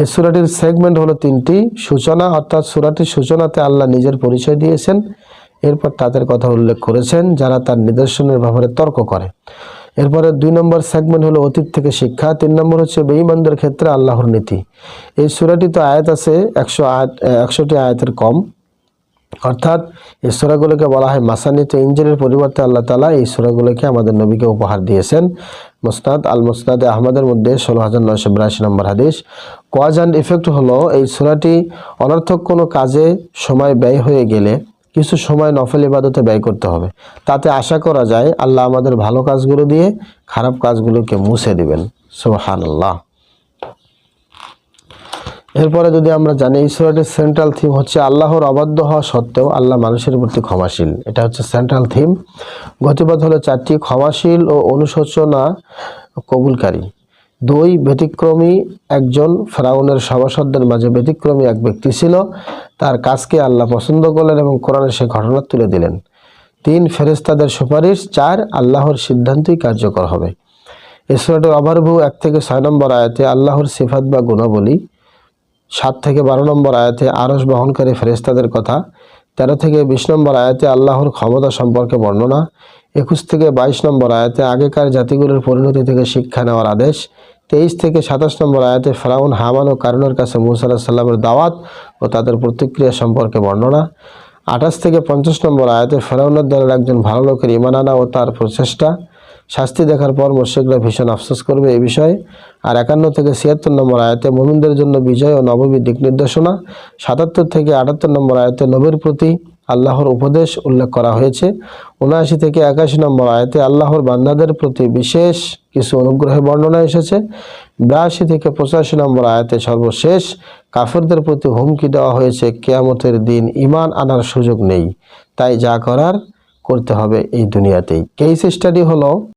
এই সুরাটির সেগমেন্ট হলো তিনটি সূচনা, অর্থাৎ সুরাটির সূচনাতে আল্লাহ নিজের পরিচয় দিয়েছেন। এরপর তাদের কথা উল্লেখ করেছেন, যারা তার নিদর্শনের ব্যাপারে তর্ক করে। এরপরে দুই নম্বর সেগমেন্ট হলো অতীত থেকে শিক্ষা, তিন নম্বর হচ্ছে বেঈমানদের ক্ষেত্রে আল্লাহর নীতি। এই সুরাটি তো আয়াত আছে, একশো আয়াত, একশোটি আয়াতের কম। অর্থাৎ এই সুরাগুলোকে বলা হয় মাসানিতে ইঞ্জিনের পরিবর্তে আল্লাহ তালা এই সুরাগুলোকে আমাদের নবীকে উপহার দিয়েছেন। মুসনাদ আল মুসনাদে আহমদের মধ্যে ষোলো হাজার নয়শো বিরাশি নম্বর হাদিস। কজ অ্যান্ড ইফেক্ট হলো এই সুরাটি অনর্থক কোনো কাজে সময় ব্যয় হয়ে গেলে কিছু সময় নফল ইবাদতে ব্যয় করতে হবে। তাতে আশা করা যায় আল্লাহ আমাদের ভালো কাজগুলো দিয়ে খারাপ কাজগুলোকে মুছে দিবেন। সুবাহান আল্লাহ এরপরে যদি আমরা জানি, এই সেন্ট্রাল থিম হচ্ছে আল্লাহর অবাধ্য হওয়া সত্ত্বেও আল্লাহ মানুষের প্রতি ক্ষমাশীল। এটা হচ্ছে সেন্ট্রাল থিম গতিপথ হলো চারটি ক্ষমাশীল ও অনুশোচনা কবুলকারী। দুই, ব্যতিক্রমী একজন ফেরাউনের সভাসদদের মাঝে ব্যতিক্রমী এক ব্যক্তি ছিল। তার কাজকে আল্লাহ পছন্দ করলেন এবং কোরআনে সে ঘটনা তুলে দিলেন। তিন ফেরেস্তাদের সুপারিশ। চার, আল্লাহর সিদ্ধান্তই কার্যকর হবে। এই সুরাটির অভারভু এক থেকে ছয় নম্বর আয়াতে আল্লাহর সিফাত বা গুণাবলী সাত থেকে বারো নম্বর আয়াতে আরস বহনকারী ফেরেস্তাদের কথা, তেরো থেকে বিশ নম্বর আয়াতে আল্লাহর ক্ষমতা সম্পর্কে বর্ণনা, একুশ থেকে বাইশ নম্বর আয়াতে আগেকার জাতিগুলোর পরিণতি থেকে শিক্ষা নেওয়ার আদেশ, তেইশ থেকে সাতাশ নম্বর আয়াতে ফেরাউন, হামান ও কারণের কাছে মুসা আলাহ সাল্লামের দাওয়াত ও তাদের প্রতিক্রিয়া সম্পর্কে বর্ণনা, আঠাশ থেকে পঞ্চাশ নম্বর আয়াতে ফেরাউনের দলের একজন ভালো লোকের ইমান আনা ও তার প্রচেষ্টা শাস্তি দেখার পর মোর্শেকরা ভীষণ আফসোস করবে এ বিষয়ে। আর একান্ন থেকে ছিয়াত্তর নম্বর আয়াতে মোমিনদের জন্য বিজয় ও নবমী দিক নির্দেশনা। সাতাত্তর থেকে আটাত্তর নম্বর আয়তে নবীর প্রতি আল্লাহর উপদেশ উল্লেখ করা হয়েছে। উনআশি থেকে একাশি নম্বর আয়াতে আল্লাহর বান্দাদের প্রতি বিশেষ কিছু অনুগ্রহের বর্ণনা এসেছে। বিরাশি থেকে পঁচাশি নম্বর আয়াতে সর্বশেষ কাফেরদের প্রতি হুমকি দেওয়া হয়েছে, কেয়ামতের দিন ইমান আনার সুযোগ নেই। তাই যা করার করতে হবে এই দুনিয়াতেই। কেস স্টাডি হলো